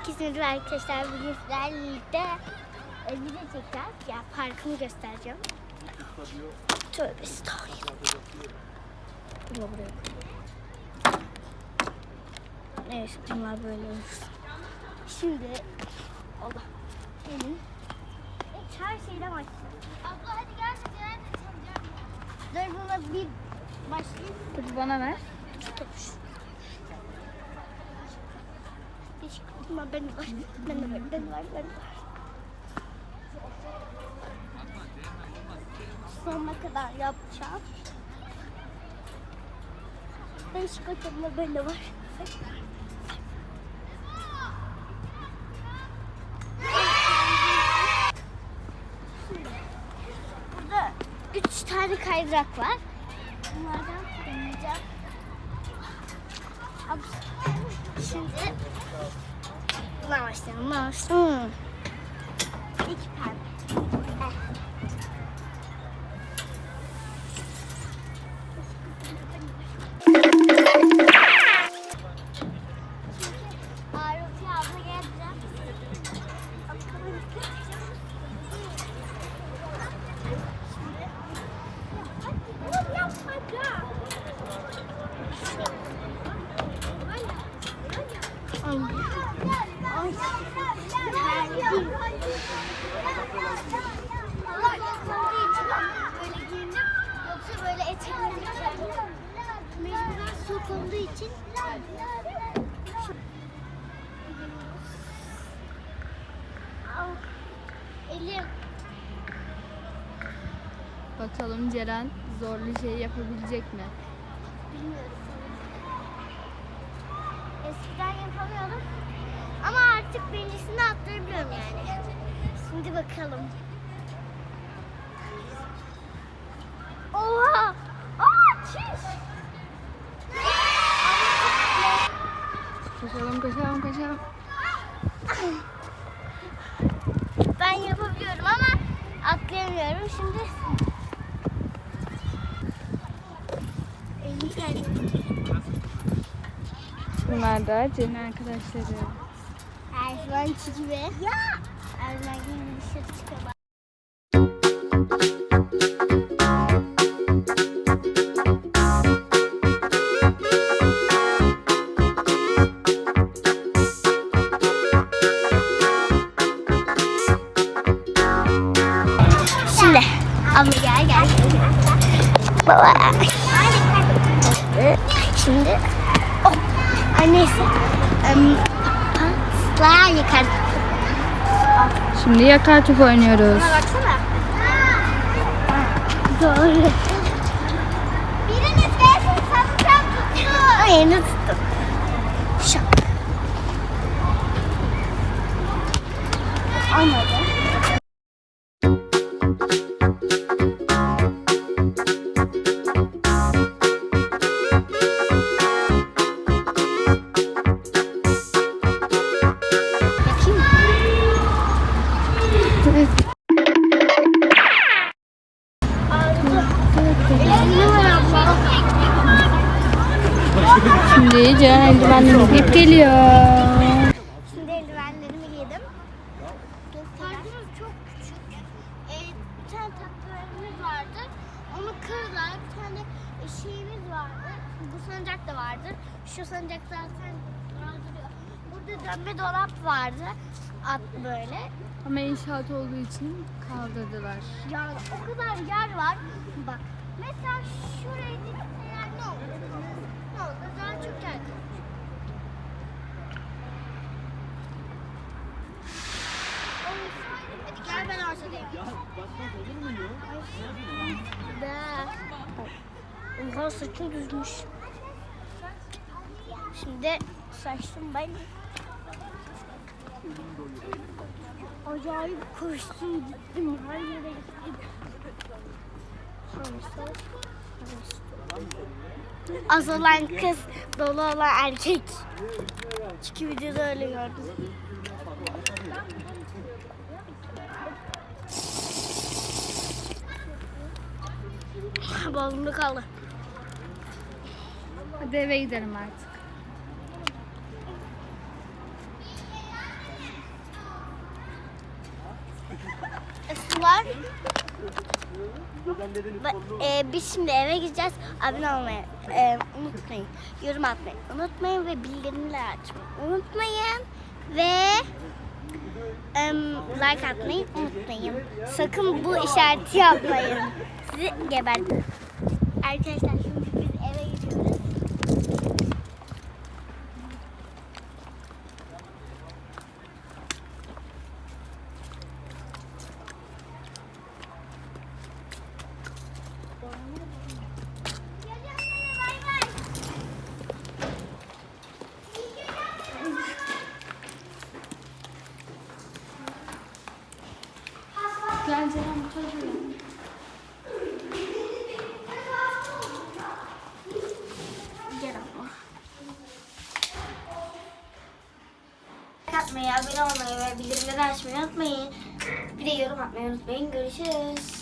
Herkese merhaba arkadaşlar. Bugün sizlerle birlikte video çekeceğiz. Ya parkımı göstereceğim. Tövbe estağfurullah. Bunu buraya. Evet bunlar böyle. Şimdi Allah benim Evet, her şeyden başlayalım. Abla hadi gel sen Dur buna bir başlayayım. Dur bana ver. Tutmuş. Kızma ben var. Ben var. Ben var. Ben var. Sonuna kadar yapacağım. Beş katımda ben de var. Burada üç tane kaydırak var. Bunlardan deneyeceğim. Şimdi buna başlayalım. Buna başlayalım. Olduğu için. Elim. Bakalım Ceren zorlu şey yapabilecek mi? Bilmiyorum. Eskiden yapamıyordum. Ama artık birincisini atlayabiliyorum yani. Şimdi bakalım. Ben yapabiliyorum ama atlayamıyorum. Şimdi. Bunlar da Ceren'in arkadaşları. Her zamanki gibi. Ya! Her zamanki gibi dışarı çıkıyorlar. Baba. Şimdi oh. Ay neyse. Um, Pasla yıkar. Şimdi yakar top oynuyoruz. Buna baksana. Doğru. Biriniz gelsin sanırsam tuttu. Ay yeni tuttum. Şak. Olmadı. Şimdi Ceren eldivenlerini giyip geliyor. Şimdi eldivenlerimi giydim. Parkımız çok küçük. Ee, bir tane tatlılarımız vardı. Onu kırdılar. Bir tane şeyimiz vardı. Bu sancak da vardır. Şu sancak zaten duruyor. Burada dönme dolap vardı. At böyle. Ama inşaat olduğu için kaldırdılar. Yani o kadar yer var. Bak mesela şuraya gitse yer ne olur? Ne olur? Daha çok yer. Hadi gel ben ortadayım. Da. Oha saçım düzmüş. Şimdi saçım ben acayip koştum gittim her yere Az olan kız, dolu olan erkek. Çünkü videoda öyle gördüm. Balımda kaldı. Hadi eve gidelim artık. arkadaşlar ba- e, biz şimdi eve gideceğiz. Abone olmayı e, unutmayın. Yorum atmayı unutmayın ve bildirimleri açmayı unutmayın. Ve em, like atmayı unutmayın. Sakın bu işareti yapmayın. Sizi geberdim. Arkadaşlar şimdi biz eve gidiyoruz. Atmayı, abone olmayı ve bildirimleri açmayı unutmayın. Bir de yorum atmayı unutmayın. Görüşürüz.